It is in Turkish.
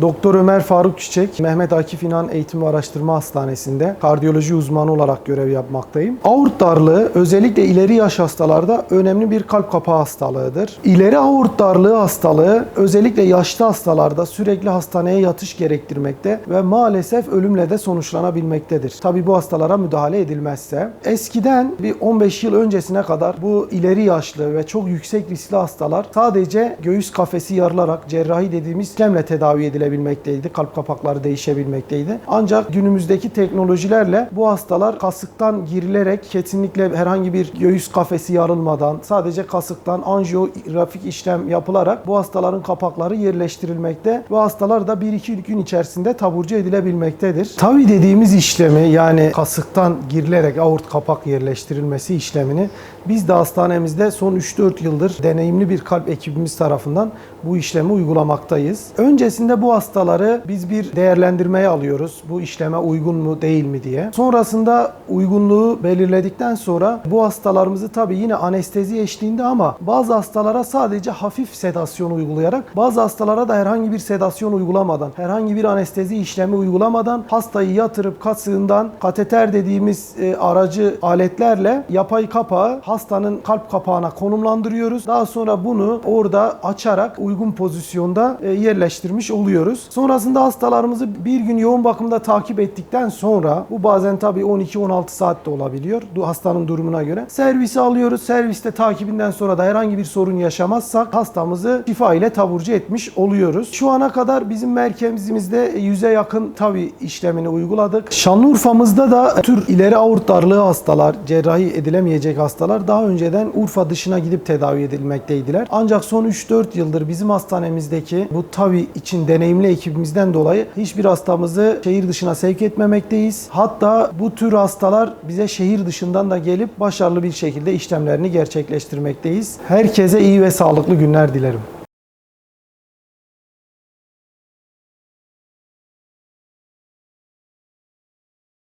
Doktor Ömer Faruk Çiçek, Mehmet Akif İnan Eğitim ve Araştırma Hastanesi'nde kardiyoloji uzmanı olarak görev yapmaktayım. Aort darlığı özellikle ileri yaş hastalarda önemli bir kalp kapağı hastalığıdır. İleri aort darlığı hastalığı özellikle yaşlı hastalarda sürekli hastaneye yatış gerektirmekte ve maalesef ölümle de sonuçlanabilmektedir. Tabi bu hastalara müdahale edilmezse. Eskiden bir 15 yıl öncesine kadar bu ileri yaşlı ve çok yüksek riskli hastalar sadece göğüs kafesi yarılarak cerrahi dediğimiz işlemle tedavi edilebilmekteydi. Kalp kapakları değişebilmekteydi. Ancak günümüzdeki teknolojilerle bu hastalar kasıktan girilerek kesinlikle herhangi bir göğüs kafesi yarılmadan sadece kasıktan anjiyografik işlem yapılarak bu hastaların kapakları yerleştirilmekte ve hastalar da 1-2 gün içerisinde taburcu edilebilmektedir. Tabi dediğimiz işlemi yani kasıktan girilerek aort kapak yerleştirilmesi işlemini biz de hastanemizde son 3-4 yıldır deneyimli bir kalp ekibimiz tarafından bu işlemi uygulamaktayız. Öncesinde bu hastaları biz bir değerlendirmeye alıyoruz. Bu işleme uygun mu değil mi diye. Sonrasında uygunluğu belirledikten sonra bu hastalarımızı tabii yine anestezi eşliğinde ama bazı hastalara sadece hafif sedasyon uygulayarak bazı hastalara da herhangi bir sedasyon uygulamadan, herhangi bir anestezi işlemi uygulamadan hastayı yatırıp kasığından kateter dediğimiz e, aracı aletlerle yapay kapağı hastanın kalp kapağına konumlandırıyoruz. Daha sonra bunu orada açarak uygun pozisyonda e, yerleştirmiş oluyoruz. Sonrasında hastalarımızı bir gün yoğun bakımda takip ettikten sonra bu bazen tabii 12-16 saat de olabiliyor hastanın durumuna göre. Servisi alıyoruz. Serviste takibinden sonra da herhangi bir sorun yaşamazsak hastamızı şifa ile taburcu etmiş oluyoruz. Şu ana kadar bizim merkezimizde yüze yakın tabii işlemini uyguladık. Şanlıurfa'mızda da tür ileri aort darlığı hastalar, cerrahi edilemeyecek hastalar daha önceden Urfa dışına gidip tedavi edilmekteydiler. Ancak son 3-4 yıldır bizim hastanemizdeki bu tabii için deneyimli ekibimizden dolayı hiçbir hastamızı şehir dışına sevk etmemekteyiz. Hatta bu tür hastalar bize şehir dışından da gelip başarılı bir şekilde işlemlerini gerçekleştirmekteyiz. Herkese iyi ve sağlıklı günler dilerim.